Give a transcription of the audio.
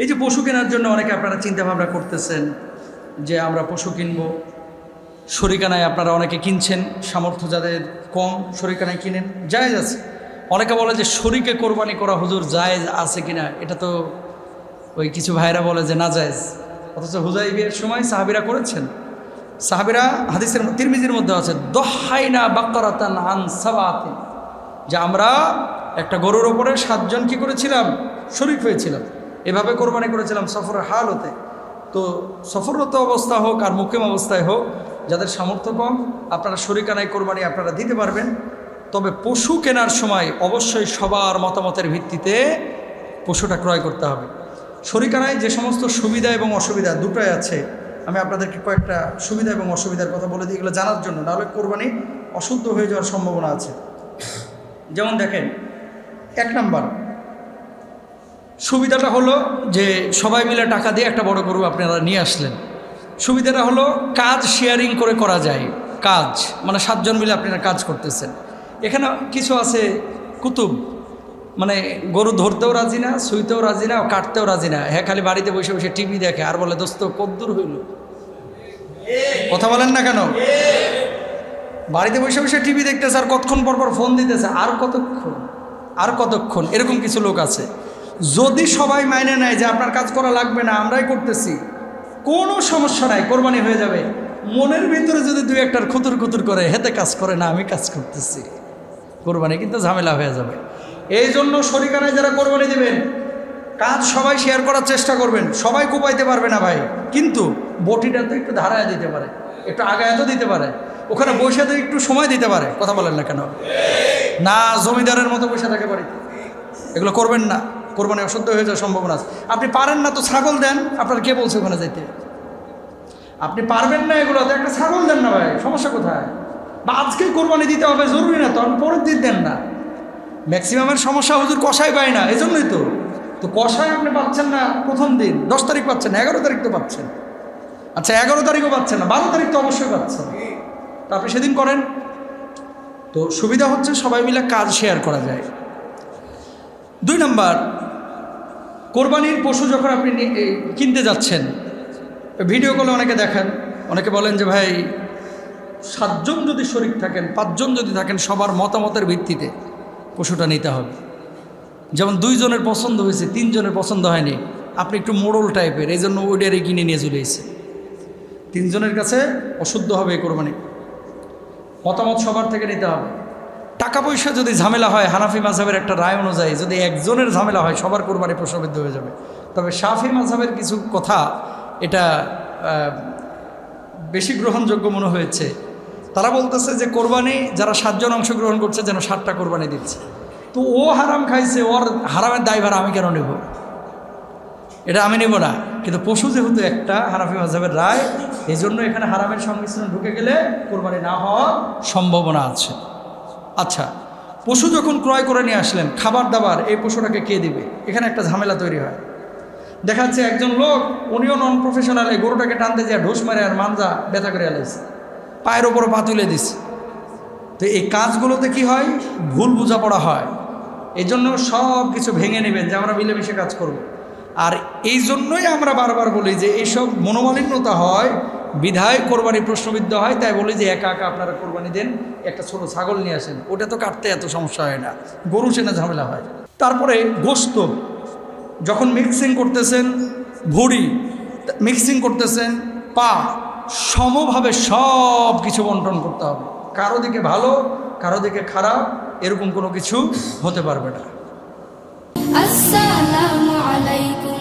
এই যে পশু কেনার জন্য অনেকে আপনারা চিন্তা ভাবনা করতেছেন যে আমরা পশু কিনবো। শরিকানায় আপনারা অনেকে কিনছেন, সামর্থ্য যাদের কম শরিকানায় কিনেন, জায়েজ আছে। অনেকে বলে যে শরিকে কোরবানি করা হুজুর জায়েজ আছে কিনা, এটা তো ওই কিছু ভাইরা বলে যে না জায়েজ। অথচ হুজাই বিয়ের সময় সাহাবিরা করেছেন। সাহাবিরা হাদিসের তিরমিজির মধ্যে আছে, দহাইনা বাক্কারাতান আন সাবাতিন। যে আমরা একটা গরুর ওপরে সাতজন কি করেছিলাম? শরিক হয়েছিলাম। এভাবে কোরবানি করেছিলাম সফরের হাল হতে তো সফররত অবস্থা হোক আর মুকিম অবস্থায় হোক, যাদের সামর্থ্য কম, আপনারা শরিকানায় কোরবানি আপনারা দিতে পারবেন। তবে পশু কেনার সময় অবশ্যই সবার মতামতের ভিত্তিতে পশুটা ক্রয় করতে হবে। শরিকানায় যে সমস্ত সুবিধা এবং অসুবিধা দুটোই আছে, আমি আপনাদেরকে কয়েকটা সুবিধা এবং অসুবিধার কথা বলে দিই, এগুলো জানার জন্য। নাহলে কোরবানি অশুদ্ধ হয়ে যাওয়ার সম্ভাবনা আছে। যেমন দেখেন, এক নাম্বার সুবিধাটা হলো যে সবাই মিলে টাকা দিয়ে একটা বড় গরু আপনারা নিয়ে আসলেন। সুবিধাটা হলো কাজ শেয়ারিং করে করা যায়, কাজ। মানে সাতজন মিলে আপনারা কাজ করতেছেন। এখানে কিছু আছে কুতুব। মানে গরু ধরতেও রাজি না, শুইতেও রাজি না, কাটতেও রাজি না। হ্যাঁ খালি বাড়িতে বসে বসে টিভি দেখে। আর বলে, দোস্ত কদ্দূর হইল? কথা বলেন না কেন? বাড়িতে বসে বসে টিভি দেখতেছে আর কতক্ষণ পর পর ফোন দিতেছে। আর কতক্ষণ? আর কতক্ষণ? এরকম কিছু লোক আছে। যদি সবাই মাইনে নেয় যে আপনার কাজ করা লাগবে না, আমরাই করতেছি, কোনো সমস্যা নাই, কোরবানি হয়ে যাবে। মনের ভিতরে যদি দুই একটার খুতুর খুতুর করে, হেতে কাজ করে না, আমি কাজ করতেছি। কোরবানি কিন্তু ঝামেলা হয়ে যাবে। এই জন্য শরিকানায় যারা কোরবানি দেবেন, কাজ সবাই শেয়ার করার চেষ্টা করবেন। সবাই কোপাইতে পারবে না ভাই, কিন্তু বটিটা তো একটু ধারায় দিতে পারে, একটু আগায় আগায়াতও দিতে পারে। ওখানে বসে তো একটু সময় দিতে পারে, কথা বলেন না কেন? না, জমিদারের মতো বসে থাকে বাড়িতে। এগুলো করবেন না। কোরবানি অশুদ্ধ হয়ে যাওয়ার সম্ভাবনা আছে। আপনি পারেন না তো ছাগল দেন, আপনার কে বলছে ওখানে যেতে আপনি পারবেন না এগুলোতে একটা ছাগল দেন না ভাই, সমস্যা কোথায়? বা আজকেই কোরবানি দিতে হবে, জরুরি না তো আপনি পরের দিন দেন না। ম্যাক্সিমামের সমস্যা হুজুর কষাই পায় না, এজন্যই তো। তো কষাই আপনি পাচ্ছেন না প্রথম দিন, দশ তারিখ পাচ্ছেন এগারো তারিখ তো পাচ্ছেন। আচ্ছা এগারো তারিখও পাচ্ছেন না, বারো তারিখ তো অবশ্যই পাচ্ছেন। তা আপনি সেদিন করেন। তো সুবিধা হচ্ছে সবাই মিলে কাজ শেয়ার করা যায়। দুই নম্বর, কোরবানির পশু যখন আপনি কিনতে যাচ্ছেন, ভিডিও কলে অনেকে দেখেন, অনেকে বলেন যে, ভাই, সাতজন যদি শরিক থাকেন, পাঁচজন যদি থাকেন, সবার মতামতের ভিত্তিতে পশুটা নিতে হবে। যেমন দুইজনের পছন্দ হয়েছে, তিনজনের পছন্দ হয়নি, আপনি একটু মোড়ল টাইপের, এই জন্য ওইটারে কিনে নিয়ে চলে এসেছে তিনজনের কাছে অশুদ্ধ হবে এই কোরবানি। মতামত সবার থেকে নিতে হবে। টাকা পয়সা যদি ঝামেলা হয়, হানাফি মাঝহের একটা রায় অনুযায়ী যদি একজনের ঝামেলা হয়, সবার কোরবানি প্রশ্নবিদ্ধ হয়ে যাবে। তবে শাফি মাঝহের কিছু কথা, এটা বেশি গ্রহণযোগ্য মনে হয়েছে। তারা বলতেছে যে কোরবানি, যারা সাতজন অংশগ্রহণ করছে, যেন সাতটা কোরবানি দিচ্ছে। তো ও হারাম খাইছে, ওর হারামের দায়ভার আমি কেন নেব? এটা আমি নেব না। কিন্তু পশু যেহেতু একটা, হানাফি মাঝাবের রায় এই জন্য এখানে হারামের সংমিশ্রণ ঢুকে গেলে কোরবানি না হওয়ার সম্ভাবনা আছে। আচ্ছা পশু যখন ক্রয় করে নিয়ে আসলেন, খাবার দাবার, এই পশুটাকে কে দিবে? এখানে একটা ঝামেলা তৈরি হয়। দেখা যাচ্ছে একজন লোক, উনিও নন প্রফেশনাল এই গরুটাকে টানতে যায়, ঢোস মারে আর মানজা ব্যথা করে এলাইছে। পায়ের ওপরে পা তুলে দিছে। তো এই কাজগুলোতে কি হয়? ভুল বোঝাপড়া হয়। এই জন্য সব কিছু ভেঙে নেবেন যে আমরা মিলেমিশে কাজ করব। আর এই জন্যই আমরা বারবার বলি যে এইসব মনোমালিন্যতা হয় বিধায় কোরবানি প্রশ্নবিদ্ধ হয়, তাই বলি যে একা একা আপনারা কোরবানি দেন, একটা ছোট ছাগল নিয়ে আসেন। ওটা তো কাটতে এত সমস্যা হয় না। গরু সেনা ঝামেলা হয়। তারপরে গোস্ত, যখন মিক্সিং করতেছেন, ভুড়ি মিক্সিং করতেছেন, পা, সমভাবে সব কিছু বন্টন করতে হবে। কারও দিকে ভালো, কারও দিকে খারাপ, এরকম কোনো কিছু হতে পারবে না। আসসালামু আলাইকুম।